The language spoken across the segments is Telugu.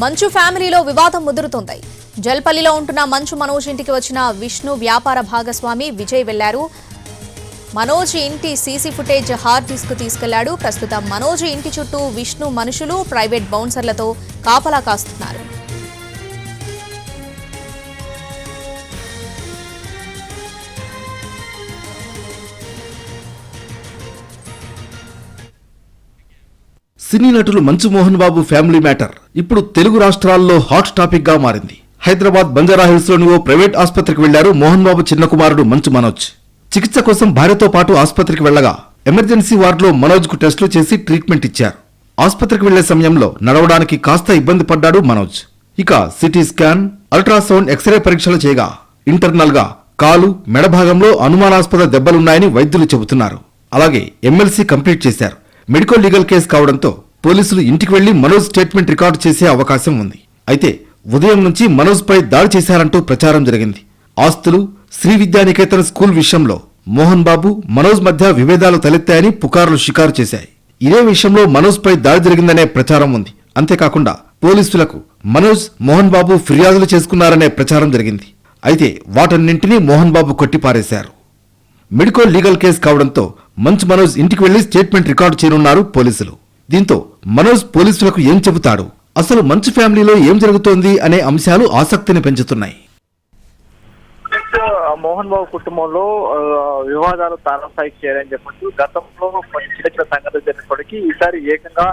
మంచు ఫ్యామిలీలో వివాదం ముదురుతోంది. జల్పల్లిలో ఉంటున్న మంచు మనోజ్ ఇంటికి వచ్చిన విష్ణు వ్యాపార భాగస్వామి విజయ్ వెళ్ళారు. మనోజ్ ఇంటి సీసీ ఫుటేజ్ హార్డ్ డిస్క్ తీసుకెళ్ళాడు. ప్రస్తుతం మనోజ్ ఇంటి చుట్టూ విష్ణు మనుషులు ప్రైవేట్ బౌన్సర్లతో కాపలా కాస్తున్నారు. సినీ నటులు మంచు మోహన్ బాబు ఫ్యామిలీ మ్యాటర్. ఇప్పుడు తెలుగు రాష్ట్రాల్లో హాట్ టాపిక్గా మారింది. హైదరాబాద్ బంజారా హిల్స్లోని ఓ ప్రైవేట్ ఆసుపత్రికి వెళ్ళారు మోహన్ బాబు చిన్న కుమారుడు మంచు మనోజ్. చికిత్స కోసం భార్యతో పాటు ఆసుపత్రికి వెళ్ళగా ఎమర్జెన్సీ వార్డులో మనోజ్కు టెస్టులు చేసి ట్రీట్మెంట్ ఇచ్చారు. ఆసుపత్రికి వెళ్ళే సమయంలో నడవడానికి కాస్త ఇబ్బంది పడ్డాడు మనోజ్. ఇక సిటీ స్కాన్ అల్ట్రాసౌండ్ ఎక్స్రే పరీక్షలు చేయగా ఇంటర్నల్గా కాలు మెడ భాగంలో అనుమానాస్పద దెబ్బలున్నాయని వైద్యులు చెబుతున్నారు. అలాగే ఎమ్మెల్సీ కంప్లీట్ చేశారు. మెడికల్ లీగల్ కేసు కావడంతో పోలీసులు ఇంటికి వెళ్ళి మనోజ్ స్టేట్మెంట్ రికార్డు చేసే అవకాశం ఉంది. అయితే ఉదయం నుంచి మనోజ్ పై దాడి చేశారంటూ ప్రచారం జరిగింది. ఆస్తులు శ్రీ విద్యానికేతన్ స్కూల్ విషయంలో మోహన్ బాబు మనోజ్ మధ్య విభేదాలు తలెత్తాయని పుకార్లు షికారు చేశాయి. ఇదే విషయంలో మనోజ్ పై దాడి జరిగిందనే ప్రచారం ఉంది. అంతేకాకుండా పోలీసులకు మనోజ్ మోహన్ బాబు ఫిర్యాదులు చేసుకున్నారనే ప్రచారం జరిగింది. అయితే వాటన్నింటినీ మోహన్ బాబు కొట్టిపారేశారు. మెడికో లీగల్ కేసు కావడంతో మంచు మనోజ్ ఇంటికి వెళ్ళి స్టేట్మెంట్ రికార్డు చేయనున్నారు పోలీసులు. దీంతో మనోజ్ పోలీసులకు ఏం చెబుతాడు? అసలు మంచు ఫ్యామిలీలో ఏం జరుగుతోంది అనే అంశాలు ఆసక్తిని పెంచుతున్నాయి. నెక్స్ట్ మోహన్ బాబు కుటుంబంలో వివాదాలు తారస్థాయికి చేరని చెప్పొచ్చు. గతంలో కొన్ని చిన్న చిన్న సంఘటనలు జరిగినప్పటికీ ఈసారి ఏకంగా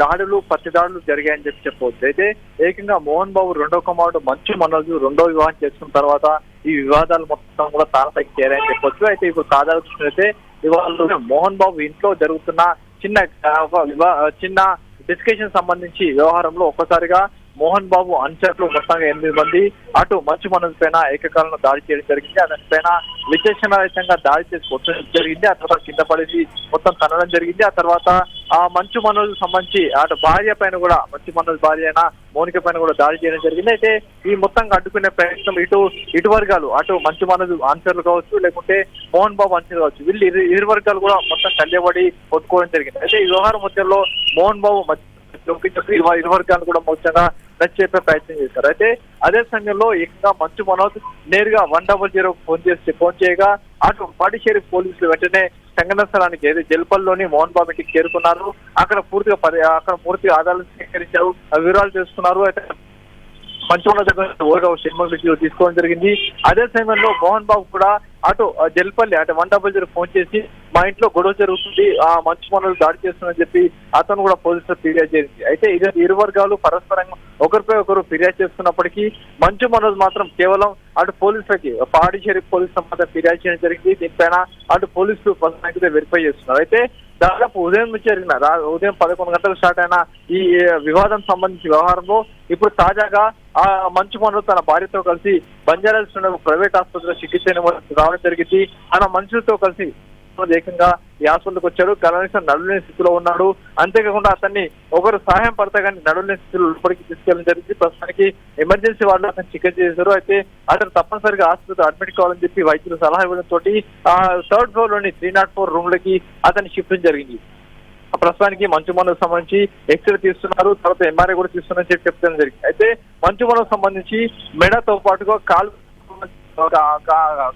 దాడులు పత్తి దాడులు జరిగాయని చెప్పి చెప్పవచ్చు. అయితే ఏకంగా మోహన్ బాబు రెండో కుమారుడు మంచు మనోజ్ రెండో వివాహం చేసుకున్న తర్వాత ఈ వివాదాలు మొత్తం కూడా తారస్థాయికి చేరాయని చెప్పొచ్చు. అయితే ఇప్పుడు తాజాగా చూసినట్లయితే ఇవాళ మోహన్ బాబు ఇంట్లో జరుగుతున్న చిన్న ఒక చిన్న డిస్కషన్ సంబంధించి వ్యవహారంలో ఒక్కసారిగా మోహన్ బాబు అనుచరులు మొత్తంగా ఎనిమిది మంది అటు మంచు మనోజ్ పైన ఏకకాలంలో దాడి చేయడం జరిగింది. అతని పైన విచక్షణరహితంగా దాడి చేసి కొట్టడం జరిగింది. ఆ తర్వాత కింద పడేసి మొత్తం కనడం జరిగింది. ఆ తర్వాత ఆ మంచు మనోజ్ సంబంధించి అటు భార్య పైన కూడా మంచు మనోజ్ భార్య అయిన మౌనిక పైన కూడా దాడి చేయడం జరిగింది. అయితే ఈ మొత్తంగా అడ్డుకునే ప్రయత్నం ఇటు ఇటు వర్గాలు అటు మంచు మనోజ్ ఆన్సర్లు కావచ్చు లేకుంటే మోహన్ బాబు ఆన్సర్ కావచ్చు వీళ్ళు ఇరు ఇరు వర్గాలు కూడా మొత్తం కళ్యబడి కొట్టుకోవడం జరిగింది. అయితే ఈ వ్యవహారం మధ్యలో మోహన్ బాబు మధ్య ఇరు ఇరు వర్గాలు కూడా ముఖ్యంగా టచ్ చెప్పే ప్రయత్నం చేశారు. అయితే అదే సమయంలో ఏకంగా మంచు మనోజ్ నేరుగా వన్ డబల్ జీరో ఫోన్ చేసి ఫోన్ చేయగా అటు పాడిచేరి పోలీసులు వెంటనే సంఘటన స్థలానికి ఏది జల్పల్లోని మోహన్ బాబు ఇంటికి చేరుకున్నారు. అక్కడ పూర్తిగా అక్కడ పూర్తిగా ఆధారాలు సేకరించారు. వివరాలు తెలుసుకున్నారు. అయితే మంచుకున్న దగ్గర తీసుకోవడం జరిగింది. అదే సమయంలో మోహన్ బాబు కూడా అటు జల్పల్లి అటు వన్ డబల్ జీరో ఫోన్ చేసి మా ఇంట్లో గొడవ జరుగుతుంది. ఆ మంచు మనలు దాడి చేస్తుందని చెప్పి అతను కూడా పోలీసులు ఫిర్యాదు చేసింది. అయితే ఇది ఇరు వర్గాలు పరస్పరంగా ఒకరిపై ఒకరు ఫిర్యాదు చేస్తున్నప్పటికీ మంచు మనోజ్ మాత్రం కేవలం అటు పోలీసులకి పాడిచేరి పోలీసుల మాత్రం ఫిర్యాదు చేయడం జరిగింది. దీనిపైన అటు పోలీసులు ప్రస్తుతానికి వెరిఫై చేస్తున్నారు. అయితే దాదాపు ఉదయం నుంచి జరిగిన ఉదయం పదకొండు గంటలకు స్టార్ట్ అయిన ఈ వివాదం సంబంధించిన వ్యవహారంలో ఇప్పుడు తాజాగా ఆ మంచు మనోజ్ తన భార్యతో కలిసి బంజారాల్స్ ప్రైవేట్ ఆసుపత్రిలో చికిత్స రావడం జరిగింది. ఆయన మనుషులతో కలిసి ఏకంగా ఈ ఆసుపత్రికి వచ్చాడు. కనీసం నడులేని స్థితిలో ఉన్నాడు. అంతేకాకుండా అతన్ని ఒకరు సహాయం పడతా కానీ నడులేని స్థితిలో లోపలికి తీసుకెళ్ళడం జరిగింది. ప్రస్తుతానికి ఎమర్జెన్సీ వార్డులో అతను చికిత్స చేశారు. అయితే అతను తప్పనిసరిగా ఆసుపత్రి అడ్మిట్ కావాలని చెప్పి వైద్యులు సలహా ఇవ్వడంతో తోటి ఆ థర్డ్ ఫ్లోర్లోని త్రీ నాట్ ఫోర్ రూమ్ లకి అతన్ని షిఫ్ట్ జరిగింది. ప్రస్తుతానికి మంచు మనకు సంబంధించి ఎక్స్రే తీస్తున్నారు. తర్వాత ఎంఆర్ఐ కూడా తీస్తున్నారని చెప్పి చెప్తాను జరిగింది. అయితే మంచు మనకు సంబంధించి మెడతో పాటుగా కాలు ఒక గా-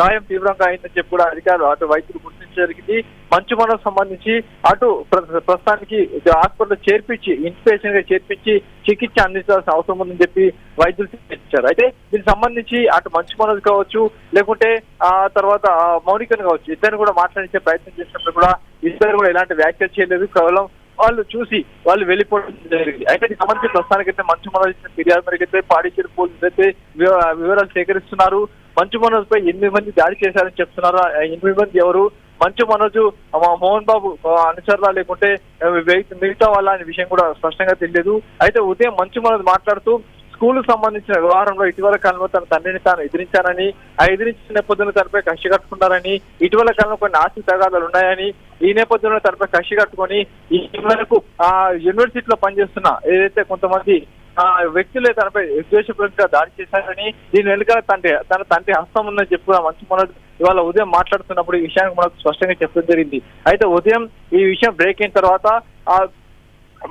గాయం తీవ్రంగా అయిందని చెప్పి కూడా అధికారులు అటు వైద్యులు గుర్తించడం జరిగింది. మంచు మనోజ్ సంబంధించి అటు ప్ర- ప్రస్తుతానికి హాస్పిటల్ చేర్పించి ఇన్స్పిరేషన్గా చేర్పించి చికిత్స అందించాల్సిన అవసరం ఉందని చెప్పి వైద్యులు తెలియజేశారు అయితే దీనికి సంబంధించి అటు మంచు మనోజ్ కావచ్చు లేకుంటే ఆ తర్వాత ఆ మౌనికను కావచ్చు ఇద్దరు కూడా మాట్లాడించే ప్రయత్నం చేసినప్పుడు కూడా ఇద్దరు కూడా ఎలాంటి వ్యాఖ్యలు చేయలేదు. కేవలం వాళ్ళు చూసి వాళ్ళు వెళ్ళిపోవడం జరిగింది. అయితే సంబంధించి ప్రస్తుతానికైతే మంచు మనోజ్ ఇచ్చిన ఫిర్యాదు మేరకు అయితే పాడిచేరు పోలీసులు అయితే వివరాలు సేకరిస్తున్నారు. మంచు మనోజ్ పై ఎనిమిది మంది దాడి చేశారని చెప్తున్నారు. ఎనిమిది మంది ఎవరు? మంచు మనోజ్ మోహన్ బాబు అనుచరులా లేకుంటే మిగతా వాళ్ళ అనే విషయం కూడా స్పష్టంగా తెలియదు అయితే ఉదయం మంచు మనోజ్ మాట్లాడుతూ స్కూల్ సంబంధించిన వ్యవహారంలో ఇటీవల కాలంలో తన తండ్రిని తాను ఎదిరించానని ఆ ఎదిరించిన నేపథ్యంలో తనపై కక్ష కట్టుకున్నారని ఇటీవల కాలంలో కొన్ని ఆస్తి తగాదాలు ఉన్నాయని ఈ నేపథ్యంలో తనపై కక్ష కట్టుకొని ఈ వరకు ఆ యూనివర్సిటీలో పనిచేస్తున్న ఏదైతే కొంతమంది ఆ వ్యక్తులే తనపై ఉద్దేశపూర్వకంగా దాడి చేశారని దీని వెనుక తండ్రి తన తండ్రి హస్తం ఉందని చెప్పి మంచి మనోజ్ ఇవాళ ఉదయం మాట్లాడుతున్నప్పుడు ఈ విషయానికి మనకు స్పష్టంగా చెప్పడం జరిగింది. అయితే ఉదయం ఈ విషయం బ్రేక్ అయిన తర్వాత ఆ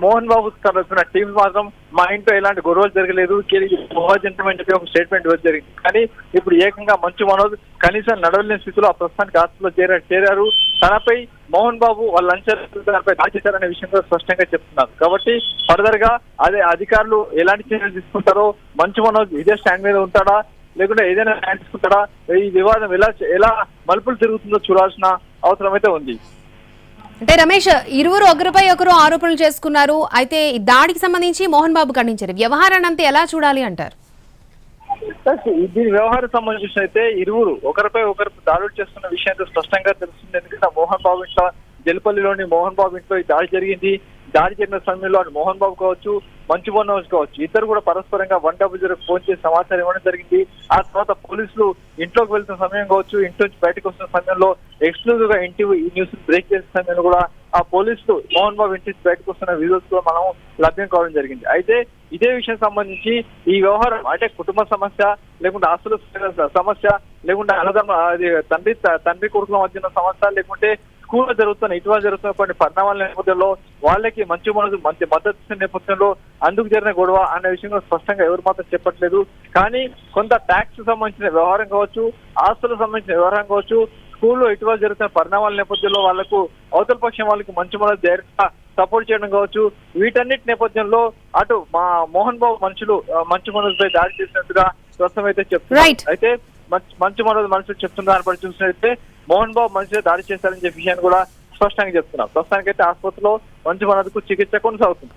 మోహన్ బాబు తరఫున టీమ్స్ మాత్రం మా ఇంట్లో ఎలాంటి గొడవలు జరగలేదు. జంటమని చెప్పి ఒక స్టేట్మెంట్ ఇవ్వడం జరిగింది. కానీ ఇప్పుడు ఏకంగా మంచు మనోజ్ కనీసం నడవలేని స్థితిలో ఆ ప్రస్తుతానికి హాస్పిటల్లో చేరా చేరారు. తనపై మోహన్ బాబు వాళ్ళ లంచాలు తనపై దాడి చేశారనే విషయం కూడా స్పష్టంగా చెప్తున్నారు. కాబట్టి ఫర్దర్గా అదే అధికారులు ఎలాంటి చర్యలు తీసుకుంటారో మంచు మనోజ్ ఇదే స్టాండ్ మీద ఉంటాడా? లేకుంటే ఏదైనా స్టాండ్ తీసుకుంటాడా? ఈ వివాదం ఎలా ఎలా మలుపులు తిరుగుతుందో చూడాల్సిన అవసరం అయితే ఉంది. అంటే రమేష్ ఇరువురు ఒకరిపై ఒకరు ఆరోపణలు చేసుకున్నారు. అయితే ఈ దాడికి సంబంధించి మోహన్ బాబు ఖండించారు. వ్యవహారాన్ని అంతా ఎలా చూడాలి అంటారు? దీని వ్యవహారం సంబంధించి అయితే ఇరువురు ఒకరిపై ఒకరు దాడులు చేస్తున్న విషయం స్పష్టంగా తెలుస్తుంది. ఎందుకంటే మోహన్ బాబు ఇంట్లో జల్పల్లిలోని మోహన్ బాబు ఇంట్లో ఈ దాడి జరిగింది. దాడి జరిగిన సమయంలో అటు మోహన్ బాబు కావచ్చు మంచు మనోజ్ కావచ్చు ఇద్దరు కూడా పరస్పరంగా వన్ డబుల్ జీరో ఫోన్ చేసి సమాచారం ఇవ్వడం జరిగింది. ఆ తర్వాత పోలీసులు ఇంట్లోకి వెళ్తున్న సమయం కావచ్చు ఇంట్లో నుంచి బయటకు వస్తున్న సమయంలో ఎక్స్క్లూజివ్గా ఇంటి న్యూస్ బ్రేక్ చేసిన సమయంలో కూడా ఆ పోలీసులు మోహన్ బాబు ఇంటి నుంచి బయటకు వస్తున్న వీడియోస్ కూడా మనం లభ్యం కావడం జరిగింది. అయితే ఇదే విషయం సంబంధించి ఈ వ్యవహారం అంటే కుటుంబ సమస్య లేకుంటే ఆస్తుల సమస్య లేకుంటే అన్నదమ్మ అది తండ్రి తండ్రి కొడుకుల మధ్యన సమస్య లేకుంటే స్కూల్లో జరుగుతున్న ఇటీవల జరుగుతున్న కొన్ని పరిణామాల నేపథ్యంలో వాళ్ళకి మంచి మనసు మంచి మద్దతు నేపథ్యంలో అందుకు జరిగిన గొడవ అనే విషయంలో స్పష్టంగా ఎవరు మాత్రం చెప్పట్లేదు కానీ కొంత ట్యాక్స్ సంబంధించిన వ్యవహారం కావచ్చు ఆస్తులకు సంబంధించిన వ్యవహారం కావచ్చు స్కూల్లో ఇటీవల జరుగుతున్న పరిణామాల నేపథ్యంలో వాళ్ళకు అవతల పక్షం వాళ్ళకి మంచి మనసు డైరెక్ట్ సపోర్ట్ చేయడం కావచ్చు వీటన్నిటి నేపథ్యంలో అటు మా మోహన్ బాబు మనుషులు మంచు మనసుపై దాడి చేసినట్టుగా ప్రస్తుతం అయితే చెప్తున్నారు. అయితే మంచు- మంచు మనోజ్ మనుషులు చెప్తున్న దాన్ని బట్టి చూసినట్లయితే మోహన్ బాబు మనుషులే దాడి చేశారని చెప్పే విషయాన్ని కూడా స్పష్టంగా చెప్తున్నారు ప్రస్తుతానికైతే ఆసుపత్రిలో మంచు మనకు చికిత్స కొనసాగుతుంది.